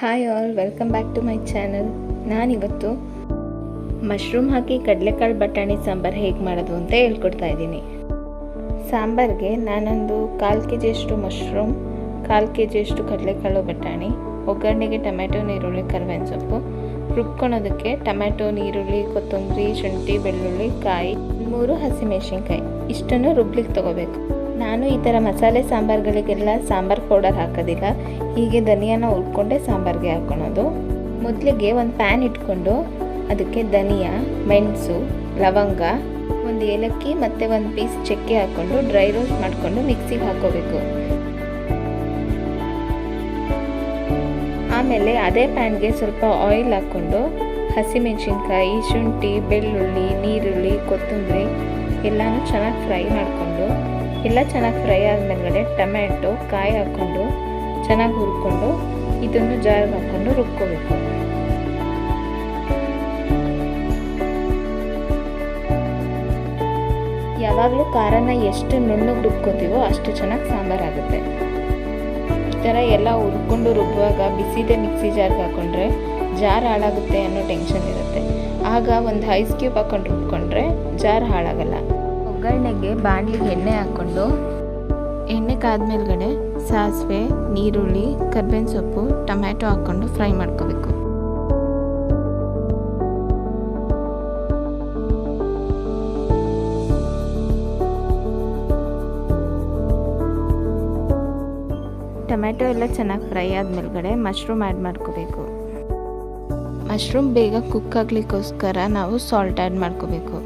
Hi all welcome back to my channel ನಾನಿವತ್ತು mushroom ಹಾಕಿ ಕಡಲೆಕಾಳು ಬಟಾಣಿ ಸಾಂಬಾರು ಹೇಗೆ ಮಾಡೋದು ಅಂತ ಹೇಳ್ಕೊಡ್ತಾ ಇದ್ದೀನಿ. ಸಾಂಬಾರಿಗೆ ನಾನೊಂದು ಕಾಲು ಕೆ ಜಿಯಷ್ಟು ಮಶ್ರೂಮ್ ಕಾಲು ಕೆ ಜಿಯಷ್ಟು ಕಡಲೆಕಾಳು ಬಟಾಣಿ, ಒಗ್ಗರಣೆಗೆ ಟೊಮೆಟೊ, ನೀರುಳ್ಳಿ ಕರ್ವೇನ್ ಸೊಪ್ಪು, ರುಬ್ಕೊಳೋದಕ್ಕೆ ಟೊಮೆಟೊ, ನೀರುಳ್ಳಿ, ಕೊತ್ತಂಬರಿ, ಶುಂಠಿ, ಬೆಳ್ಳುಳ್ಳಿ, ಕಾಯಿ, ಮೂರು ಹಸಿಮೆಣಸಿನ್ಕಾಯಿ. ಇಷ್ಟನ್ನು ರುಬ್ಲಿಕ್ಕೆ ತಗೋಬೇಕು. ನಾನು ಈ ಥರ ಮಸಾಲೆ ಸಾಂಬಾರುಗಳಿಗೆಲ್ಲ ಸಾಂಬಾರು ಪೌಡರ್ ಹಾಕೋದಿಲ್ಲ. ಹೀಗೆ ಧನಿಯಾನ ಹುರ್ಕೊಂಡೆ ಸಾಂಬಾರಿಗೆ ಹಾಕೊಳೋದು. ಮೊದಲಿಗೆ ಒಂದು ಪ್ಯಾನ್ ಇಟ್ಕೊಂಡು ಅದಕ್ಕೆ ಧನಿಯಾ, ಮೆಣಸು, ಲವಂಗ, ಒಂದು ಏಲಕ್ಕಿ ಮತ್ತು ಒಂದು ಪೀಸ್ ಚಕ್ಕೆ ಹಾಕ್ಕೊಂಡು ಡ್ರೈ ರೋಸ್ಟ್ ಮಾಡಿಕೊಂಡು ಮಿಕ್ಸಿಗೆ ಹಾಕೋಬೇಕು. ಆಮೇಲೆ ಅದೇ ಪ್ಯಾನ್ಗೆ ಸ್ವಲ್ಪ ಆಯಿಲ್ ಹಾಕ್ಕೊಂಡು ಹಸಿಮೆಣಸಿನ್ಕಾಯಿ, ಶುಂಠಿ, ಬೆಳ್ಳುಳ್ಳಿ, ನೀರುಳ್ಳಿ, ಕೊತ್ತಂಬರಿ ಎಲ್ಲನೂ ಚೆನ್ನಾಗಿ ಫ್ರೈ ಮಾಡಿಕೊಂಡು ಎಲ್ಲ ಚೆನ್ನಾಗಿ ಫ್ರೈ ಆದಮೇಲೆ ಟೊಮೆಟೊ ಕಾಯಿ ಹಾಕ್ಕೊಂಡು ಚೆನ್ನಾಗಿ ಹುರ್ಕೊಂಡು ಇದನ್ನು ಜಾರ್ ಹಾಕ್ಕೊಂಡು ರುಬ್ಕೋಬೇಕು. ಯಾವಾಗಲೂ ಖಾರನ ಎಷ್ಟು ನುಣ್ಣಗೆ ರುಬ್ಕೋತೀವೋ ಅಷ್ಟು ಚೆನ್ನಾಗಿ ಸಾಂಬಾರಾಗುತ್ತೆ ಈ ಥರ ಎಲ್ಲ ಹುರ್ಕೊಂಡು ರುಬ್ಬುವಾಗ ಬಿಸಿದೆ ಮಿಕ್ಸಿ ಜಾರ್ಗೆ ಹಾಕ್ಕೊಂಡ್ರೆ ಜಾರ್ ಹಾಳಾಗುತ್ತೆ ಅನ್ನೋ ಟೆನ್ಷನ್ ಇರುತ್ತೆ. ಆಗ ಒಂದು ಐಸ್ ಕ್ಯೂಬ್ ಹಾಕ್ಕೊಂಡು ರುಬ್ಕೊಂಡ್ರೆ ಜಾರ್ ಹಾಳಾಗಲ್ಲ. ಒಗ್ಗರಣೆಗೆ ಬಾಣಲಿಗೆ ಎಣ್ಣೆ ಹಾಕ್ಕೊಂಡು ಎಣ್ಣೆ ಕಾದ್ಮೇಲ್ಗಡೆ ಸಾಸಿವೆ ನೀರುಳ್ಳಿ ಕರ್ಬೇವಿನ ಸೊಪ್ಪು, ಟೊಮ್ಯಾಟೊ ಹಾಕ್ಕೊಂಡು ಫ್ರೈ ಮಾಡ್ಕೋಬೇಕು. ಟೊಮ್ಯಾಟೊ ಎಲ್ಲ ಚೆನ್ನಾಗಿ ಫ್ರೈ ಆದಮೇಲ್ಗಡೆ ಮಶ್ರೂಮ್ ಆ್ಯಡ್ ಮಾಡ್ಕೋಬೇಕು. ಮಶ್ರೂಮ್ ಬೇಗ ಕುಕ್ ಆಗಲಿಕ್ಕೋಸ್ಕರ ನಾವು ಸಾಲ್ಟ್ ಆ್ಯಡ್ ಮಾಡ್ಕೋಬೇಕು.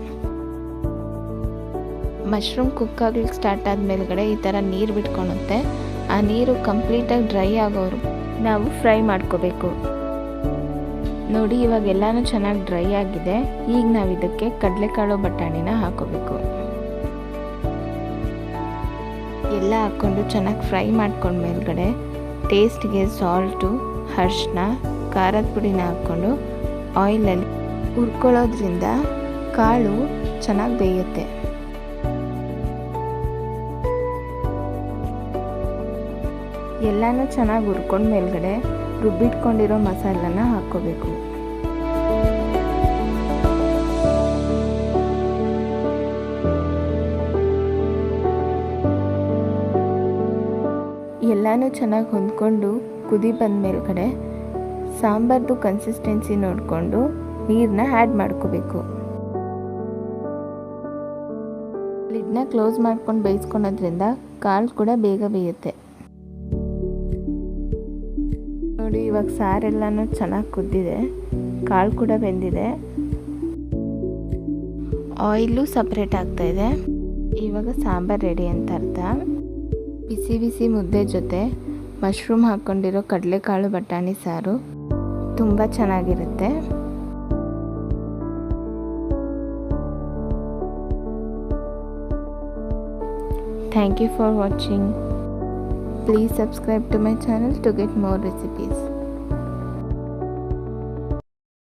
ಮಶ್ರೂಮ್ ಕುಕ್ ಆಗ್ಲಿಕ್ಕೆ ಸ್ಟಾರ್ಟ್ ಆದಮೇಲ್ಗಡೆ ಈ ಥರ ನೀರು ಬಿಟ್ಕೊಳುತ್ತೆ. ಆ ನೀರು ಕಂಪ್ಲೀಟಾಗಿ ಡ್ರೈ ಆಗೋರು ನಾವು ಫ್ರೈ ಮಾಡ್ಕೋಬೇಕು. ನೋಡಿ, ಇವಾಗ ಎಲ್ಲನೂ ಚೆನ್ನಾಗಿ ಡ್ರೈ ಆಗಿದೆ. ಈಗ ನಾವು ಇದಕ್ಕೆ ಕಡಲೆಕಾಳು ಬಟಾಣಿನ ಹಾಕೋಬೇಕು. ಎಲ್ಲ ಹಾಕ್ಕೊಂಡು ಚೆನ್ನಾಗಿ ಫ್ರೈ ಮಾಡ್ಕೊಂಡ ಮೇಲ್ಗಡೆ ಟೇಸ್ಟ್ಗೆ ಸಾಲ್ಟು, ಅರ್ಶಿನ, ಖಾರದ ಪುಡಿನ ಹಾಕ್ಕೊಂಡು ಆಯಿಲಲ್ಲಿ ಹುರ್ಕೊಳ್ಳೋದ್ರಿಂದ ಕಾಳು ಚೆನ್ನಾಗಿ ಬೇಯುತ್ತೆ. ಎಲ್ಲನೂ ಚೆನ್ನಾಗಿ ಹುರ್ಕೊಂಡು ಮೇಲ್ಗಡೆ ರುಬ್ಬಿಟ್ಕೊಂಡಿರೋ ಮಸಾಲನ ಹಾಕ್ಕೋಬೇಕು. ಎಲ್ಲನೂ ಚೆನ್ನಾಗಿ ಹೊಂದ್ಕೊಂಡು ಕುದಿ ಬಂದ ಮೇಲ್ಗಡೆ ಸಾಂಬಾರ್ದು ಕನ್ಸಿಸ್ಟೆನ್ಸಿ ನೋಡಿಕೊಂಡು ನೀರನ್ನ ಆ್ಯಡ್ ಮಾಡ್ಕೋಬೇಕು. ಲಿಡ್ನ ಕ್ಲೋಸ್ ಮಾಡ್ಕೊಂಡು ಬೇಯಿಸ್ಕೊಳೋದ್ರಿಂದ ಕಾಳು ಕೂಡ ಬೇಗ ಬೇಯುತ್ತೆ. ನೋಡಿ, ಇವಾಗ ಸಾರೆಲ್ಲನೂ ಚೆನ್ನಾಗಿ ಕುದ್ದಿದೆ. ಕಾಳು ಕೂಡ ಬೆಂದಿದೆ. ಆಯಿಲು ಸಪ್ರೇಟ್ ಆಗ್ತಾ ಇದೆ. ಇವಾಗ ಸಾಂಬಾರು ರೆಡಿ ಅಂತ ಅರ್ಥ. ಬಿಸಿ ಬಿಸಿ ಮುದ್ದೆ ಜೊತೆ ಮಶ್ರೂಮ್ ಹಾಕ್ಕೊಂಡಿರೋ ಕಡಲೆಕಾಳು ಬಟಾಣಿ ಸಾರು ತುಂಬ ಚೆನ್ನಾಗಿರುತ್ತೆ. Thank you for watching. Please subscribe to my channel to get more recipes.